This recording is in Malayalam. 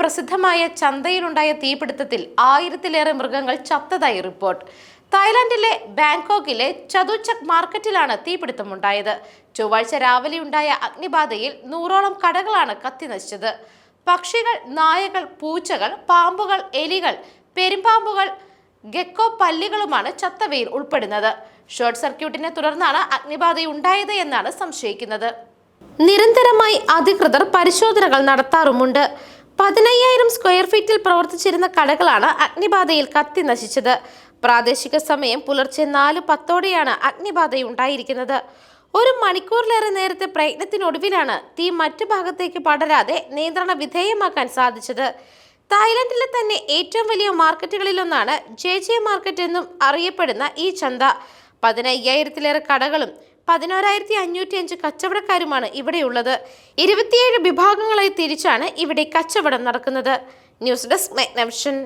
പ്രസിദ്ധമായ ചന്തയിലുണ്ടായ തീപിടുത്തത്തിൽ ആയിരത്തിലേറെ മൃഗങ്ങൾ ചത്തതായി റിപ്പോർട്ട്. തായ്ലാന്റിലെ ബാങ്കോക്കിലെ ചതുചക് മാർക്കറ്റിലാണ് തീപിടുത്തമുണ്ടായത്. ചൊവ്വാഴ്ച രാവിലെ ഉണ്ടായ അഗ്നിബാധയിൽ നൂറോളം കടകളാണ് കത്തിനശിച്ചത്. പക്ഷികൾ നായകൾ പൂച്ചകൾ പാമ്പുകൾ എലികൾ പെരുമ്പാമ്പുകൾ ഗെക്കോ പല്ലികളുമാണ് ചത്തവയിൽ ഉൾപ്പെടുന്നത്. ഷോർട്ട് സർക്യൂട്ടിനെ തുടർന്നാണ് അഗ്നിബാധയുണ്ടായത് എന്നാണ് സംശയിക്കുന്നത്. നിരന്തരമായി അധികൃതർ പരിശോധനകൾ നടത്താറുമുണ്ട്. പതിനയ്യായിരം സ്ക്വയർ ഫീറ്റിൽ പ്രവർത്തിച്ചിരുന്ന കടകളാണ് അഗ്നിബാധയിൽ കത്തി നശിച്ചത്. പ്രാദേശിക സമയം പുലർച്ചെ നാല് പത്തോടെയാണ് അഗ്നിബാധയുണ്ടായിരിക്കുന്നത് ഒരു മണിക്കൂറിലേറെ നേരത്തെ പ്രയത്നത്തിനൊടുവിലാണ് തീ മറ്റു ഭാഗത്തേക്ക് പടരാതെ നിയന്ത്രണ വിധേയമാക്കാൻ സാധിച്ചത്. തായ്ലൻഡിലെ തന്നെ ഏറ്റവും വലിയ മാർക്കറ്റുകളിലൊന്നാണ് ജെ ജെ മാർക്കറ്റ് എന്നും അറിയപ്പെടുന്ന ഈ ചന്ത. പതിനയ്യായിരത്തിലേറെ കടകളും പതിനോരായിരത്തി അഞ്ഞൂറ്റി അഞ്ച് കച്ചവടക്കാരുമാണ് ഇവിടെയുള്ളത്. ഇരുപത്തിയേഴ് വിഭാഗങ്ങളായി തിരിച്ചാണ് ഇവിടെ കച്ചവടം നടക്കുന്നത്. News desk മെഗ്നവിഷൻ.